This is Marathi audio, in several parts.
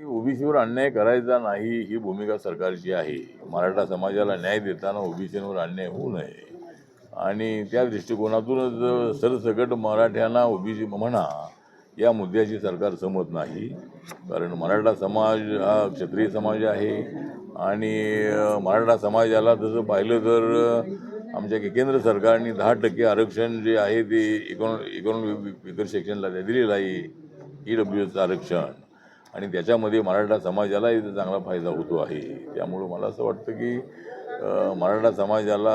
ओबीसीवर अन्याय करायचा नाही ही भूमिका सरकारची आहे. मराठा समाजाला न्याय देताना ओबीसीवर अन्याय होऊ नये. आणि त्या दृष्टिकोनातूनच सरसकट मराठ्यांना ओबीसी म्हणा या मुद्द्याशी सरकार सहमत नाही. कारण मराठा समाज हा क्षत्रिय समाज आहे. आणि मराठा समाजाला तसं पाहिलं तर आमच्या केंद्र सरकारने दहा टक्के आरक्षण जे आहे ते इकॉनॉ इकॉनॉमिक विकर सेक्शनला दिलेलं आहे. ई डब्ल्यू एचं आरक्षण. आणि त्याच्यामध्ये मराठा समाजालाही चांगला फायदा होतो आहे. त्यामुळं मला असं वाटतं की मराठा समाजाला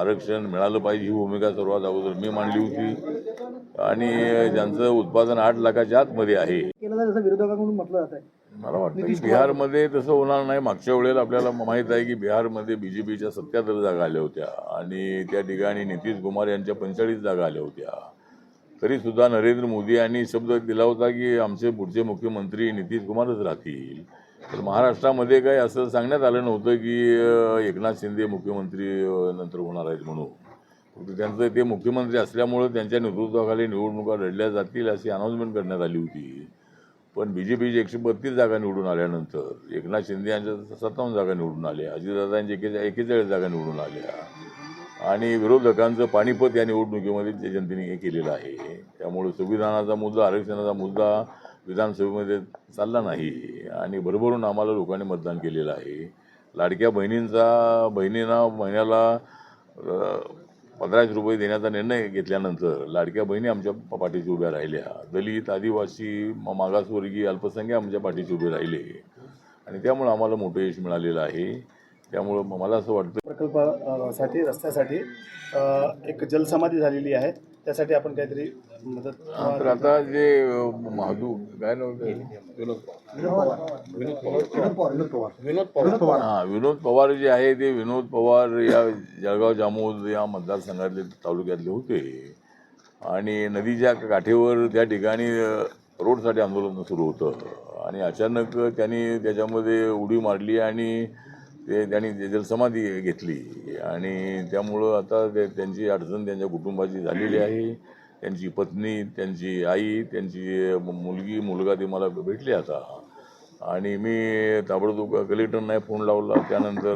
आरक्षण मिळालं पाहिजे ही भूमिका सर्वात अगोदर मी मांडली होती. आणि ज्यांचं उत्पादन आठ लाखाच्या आतमध्ये आहे. विरोधकांकडून म्हटलं जात आहे मला वाटतं की बिहारमध्ये तसं होणार नाही. मागच्या वेळेला आपल्याला माहीत आहे की बिहारमध्ये बी जे पीच्या सत्याहत्तर जागा आल्या होत्या. आणि त्या ठिकाणी नितीश कुमार यांच्या पंचेचाळीस जागा आल्या होत्या. तरीसुद्धा नरेंद्र मोदी यांनी शब्द दिला होता की आमचे पुढचे मुख्यमंत्री नितीश कुमारच राहतील. तर महाराष्ट्रामध्ये काही असं सांगण्यात आलं नव्हतं की एकनाथ शिंदे मुख्यमंत्री नंतर होणार आहेत म्हणून. फक्त त्यांचं ते मुख्यमंत्री असल्यामुळं त्यांच्या नेतृत्वाखाली निवडणुका लढल्या जातील अशी अनाऊन्समेंट करण्यात आली होती. पण बी जे पीची एकशे बत्तीस जागा निवडून आल्यानंतर एकनाथ शिंदे यांच्या सत्तावन्न जागा निवडून आल्या अजितदादांच्या एके एकेचाळीस जागा निवडून आल्या. आणि विरोधकांचं पाणीपत या निवडणुकीमध्ये ते जनतेने हे केलेलं आहे त्यामुळे संविधानाचा मुद्दा आरक्षणाचा मुद्दा विधानसभेमध्ये चालला नाही आणि भरभरून आम्हाला लोकांनी मतदान केलेलं आहे. लाडक्या बहिणींचा बहिणींना महिन्याला पंधराशे रुपये देण्याचा निर्णय घेतल्यानंतर लाडक्या बहिणी आमच्या पाठीशी उभ्या राहिल्या. दलित आदिवासी मागासवर्गीय अल्पसंख्या आमच्या पाठीशी उभे राहिले. आणि त्यामुळं आम्हाला मोठं यश मिळालेलं आहे. त्यामुळं मला असं वाटतं प्रकल्प अ, साठी रस्त्यासाठी एक जलसमाधी झालेली आहे. त्यासाठी आपण काहीतरी मदत हा, तर आता जे महादू काय नव्हतं हा विनोद पवार जे आहे ते विनोद पवार या जळगाव जामोद या मतदारसंघातले तालुक्यातले होते. आणि नदीच्या काठेवर त्या ठिकाणी रोडसाठी आंदोलन सुरू होतं. आणि अचानक त्यांनी त्याच्यामध्ये उडी मारली आणि ते त्यांनी जलसमाधी घेतली. आणि त्यामुळं आता ते त्यांची अडचण त्यांच्या कुटुंबाची झालेली आहे. त्यांची पत्नी त्यांची आई त्यांची मुलगी मुलगा ते मला भेटले आता. आणि मी ताबडतोब कलेक्टरना फोन लावला. त्यानंतर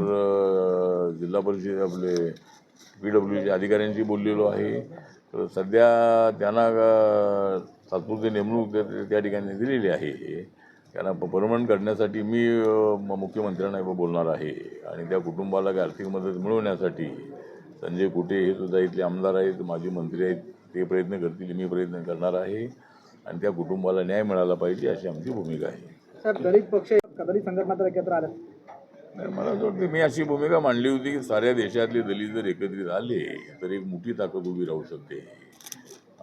जिल्हा परिषद आपले पी डब्ल्यूच्या अधिकाऱ्यांशी बोललेलो आहे. तर सध्या त्यांना तात्पुरती नेमणूक त्या ठिकाणी दिलेली आहे. त्यांना परमनंट करण्यासाठी मी मुख्यमंत्र्यांना बोलणार आहे. आणि त्या कुटुंबाला काही आर्थिक मदत मिळवण्यासाठी संजय कुटे हे सुद्धा इथले आमदार आहेत माजी मंत्री आहेत ते प्रयत्न करतील मी प्रयत्न करणार आहे. आणि त्या कुटुंबाला न्याय मिळाला पाहिजे अशी आमची भूमिका आहे. साहेब दलित पक्ष दलित संघटना तर एकत्र आल्या नाही, मला असं वाटतं मी अशी भूमिका मांडली होती की साऱ्या देशातले दलित जर एकत्रित आले तर एक मोठी ताकद उभी राहू शकते.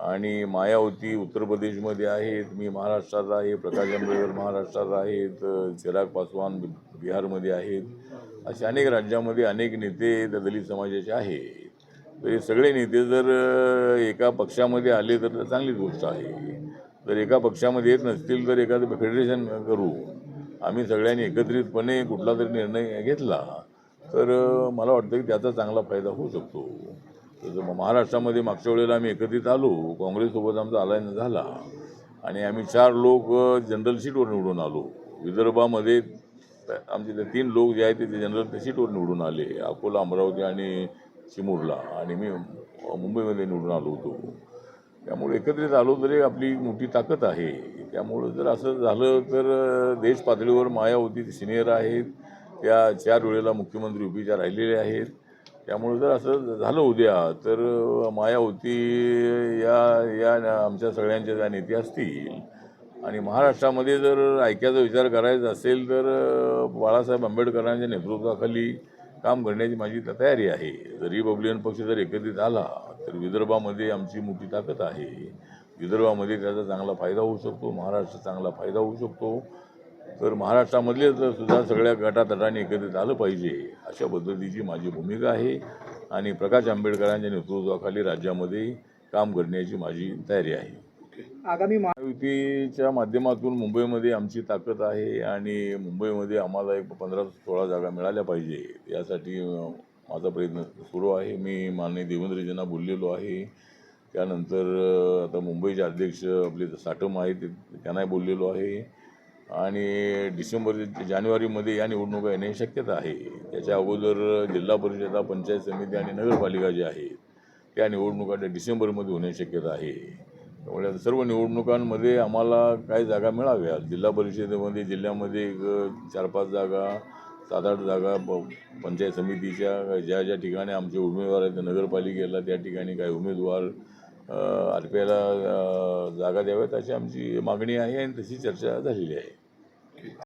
आणि मायावती उत्तर प्रदेशमध्ये आहेत मी महाराष्ट्रात आहे प्रकाश आंबेडकर महाराष्ट्रात आहेत चिराग पासवान बि- बिहारमध्ये आहेत असे अनेक राज्यामध्ये अनेक नेते त्या दलित समाजाचे आहेत. तर हे सगळे नेते जर एका पक्षामध्ये आले तर चांगलीच गोष्ट आहे. जर एका पक्षामध्ये येत नसतील तर एखादं फेडरेशन करू. आम्ही सगळ्यांनी एकत्रितपणे कुठला तरी निर्णय घेतला तर मला वाटतं की त्याचा चांगला फायदा होऊ शकतो. महाराष्ट्रामध्ये मागच्या वेळेला आम्ही एकत्रित आलो काँग्रेससोबत आमचा अलायन्स झाला आणि आम्ही चार लोक जनरल सीटवर निवडून आलो. विदर्भामध्ये आमचे ते तीन लोक जे आहेत ते जनरल सीटवर निवडून आले. अकोला अमरावती आणि चिमूरला आणि मी मुंबईमध्ये निवडून आलो होतो. त्यामुळे एकत्रित आलो तरी आपली मोठी ताकद आहे. त्यामुळं जर असं झालं तर देश पातळीवर मायावती सिनियर आहेत. त्या चार वेळेला मुख्यमंत्री युपीच्या राहिलेले आहेत. त्यामुळे जर असं झालं उद्या तर मायावती या या आमच्या सगळ्यांच्या ज्या नेते असतील. आणि महाराष्ट्रामध्ये जर ऐक्याचा विचार करायचा असेल तर बाळासाहेब आंबेडकरांच्या नेतृत्वाखाली काम करण्याची माझी तयारी आहे. जर रिपब्लिकन पक्ष जर एकत्रित आला तर विदर्भामध्ये आमची मोठी ताकद आहे. विदर्भामध्ये त्याचा चांगला फायदा होऊ शकतो महाराष्ट्रात चांगला फायदा होऊ शकतो. तर महाराष्ट्रामधले जर सुद्धा सगळ्या गटातटाने एकत्रित आलं पाहिजे अशा पद्धतीची माझी भूमिका आहे. आणि प्रकाश आंबेडकरांच्या नेतृत्वाखाली राज्यामध्ये काम करण्याची माझी तयारी आहे. आगामी महायुतीच्या माध्यमातून मुंबईमध्ये आमची ताकद आहे आणि मुंबईमध्ये आम्हाला एक पंधरा सोळा जागा मिळाल्या पाहिजे. यासाठी माझा प्रयत्न सुरू आहे. मी माननीय देवेंद्रजींना बोललेलो आहे. त्यानंतर आता मुंबईचे अध्यक्ष आपले साटम आहेत ते- त्यांनाही बोललेलो आहे. आणि डिसेंबर जानेवारीमध्ये या निवडणुका येण्याची शक्यता आहे. त्याच्या अगोदर जिल्हा परिषदा पंचायत समिती आणि नगरपालिका ज्या आहेत त्या निवडणुका त्या डिसेंबरमध्ये होण्याची शक्यता आहे. त्यामुळे सर्व निवडणुकांमध्ये आम्हाला काही जागा मिळाव्या जिल्हा परिषदेमध्ये जिल्ह्यामध्ये एक चार पाच जागा सात आठ जागा प पंचायत समितीच्या ज्या ज्या ठिकाणी आमचे उमेदवार आहेत नगरपालिकेला त्या ठिकाणी काही उमेदवार आर पी आयला जागा द्याव्यात अशी आमची मागणी आहे आणि तशी चर्चा झालेली आहे.